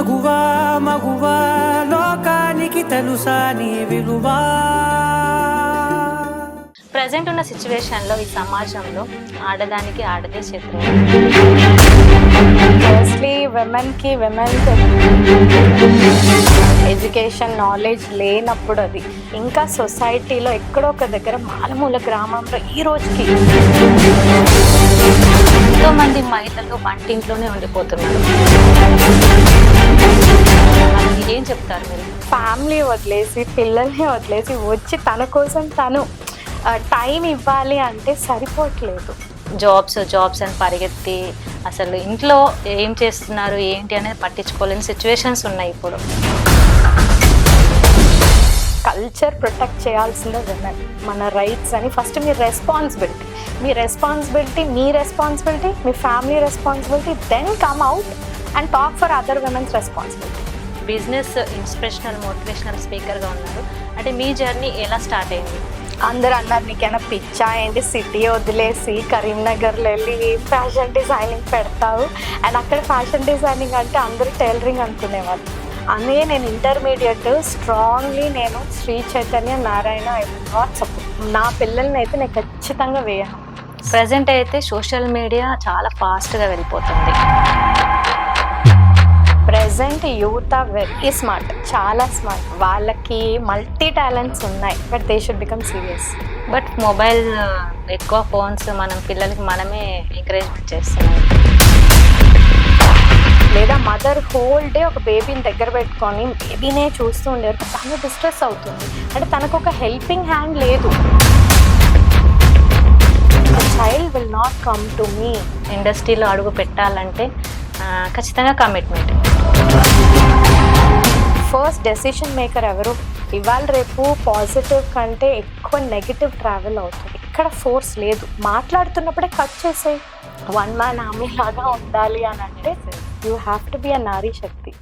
మగువా మగువా లోకానికి తెలుసా నీ విలువా. ప్రజెంట్ ఉన్న సిచ్యువేషన్లో ఈ సమాజంలో ఆడదానికి ఆడదే శత్రువు. ఫస్ట్లీ విమెన్కి విమెన్ ఎడ్యుకేషన్ నాలెడ్జ్ లేనప్పుడు అది. ఇంకా సొసైటీలో ఎక్కడో ఒక దగ్గర మాలమూల గ్రామంలో ఈ రోజుకి ఎంతో మంది మహిళలు వంటింట్లోనే ఉండిపోతున్నారు. చెప్తారు మీరు? ఫ్యామిలీ వదిలేసి పిల్లల్ని వదిలేసి వచ్చి తన కోసం తను టైం ఇవ్వాలి అంటే సరిపోవట్లేదు. జాబ్స్ జాబ్స్ అని పరిగెత్తి అసలు ఇంట్లో ఏం చేస్తున్నారు ఏంటి అనేది పట్టించుకోలేని సిచ్యువేషన్స్ ఉన్నాయి ఇప్పుడు. కల్చర్ ప్రొటెక్ట్ చేయాల్సిందే విమెన్ మన రైట్స్ అని ఫస్ట్ మీ రెస్పాన్సిబిలిటీ. మీ రెస్పాన్సిబిలిటీ మీ responsibility me family responsibility then come out and talk for other womens responsibility business inspirational motivational స్పీకర్గా ఉన్నారు. అంటే మీ జర్నీ ఎలా స్టార్ట్ అయింది? అందరు అన్నారు నీకైనా పిచ్చా ఏంటి? సిటీ వదిలేసి కరీంనగర్లో వెళ్ళి ఫ్యాషన్ డిజైనింగ్ పెడతావు. అండ్ అక్కడ ఫ్యాషన్ డిజైనింగ్ అంటే అందరూ టైలరింగ్ అనుకునేవాళ్ళు. అదే నేను ఇంటర్మీడియట్ స్ట్రాంగ్లీ నేను శ్రీ చైతన్య నారాయణ సపోర్ట్ నా పిల్లల్ని అయితే నేను ఖచ్చితంగా వేయను. ప్రజెంట్ అయితే సోషల్ మీడియా చాలా ఫాస్ట్గా వెళ్ళిపోతుంది. Present youth are very smart చాలా స్మార్ట్ వాళ్ళకి మల్టీ టాలెంట్స్ ఉన్నాయి but they should become serious but mobile ఎక్కువ ఫోన్స్ మనం పిల్లలకి మనమే ఎంకరేజ్మెంట్ చేస్తున్నాం. లేదా మదర్ హోల్ డే ఒక బేబీని దగ్గర పెట్టుకొని బేబీనే చూస్తూ ఉండేవారు. తను డిస్ట్రెస్ అవుతుంది. అంటే తనకు ఒక హెల్పింగ్ హ్యాండ్ లేదు. Child will not come to me ఇండస్ట్రీలో అడుగు పెట్టాలంటే ఖచ్చితంగా కమిట్మెంట్ ఫస్ట్ డెసిషన్ మేకర్ ఎవరు? ఇవాళ రేపు పాజిటివ్ కంటే ఎక్కువ నెగిటివ్ ట్రావెల్ అవుతుంది. ఇక్కడ ఫోర్స్ లేదు. మాట్లాడుతున్నప్పుడే కట్ చేసే వన్ మ్యాన్ ఆమె లాగా ఉండాలి అని అంటే you have to be a Nari Shakti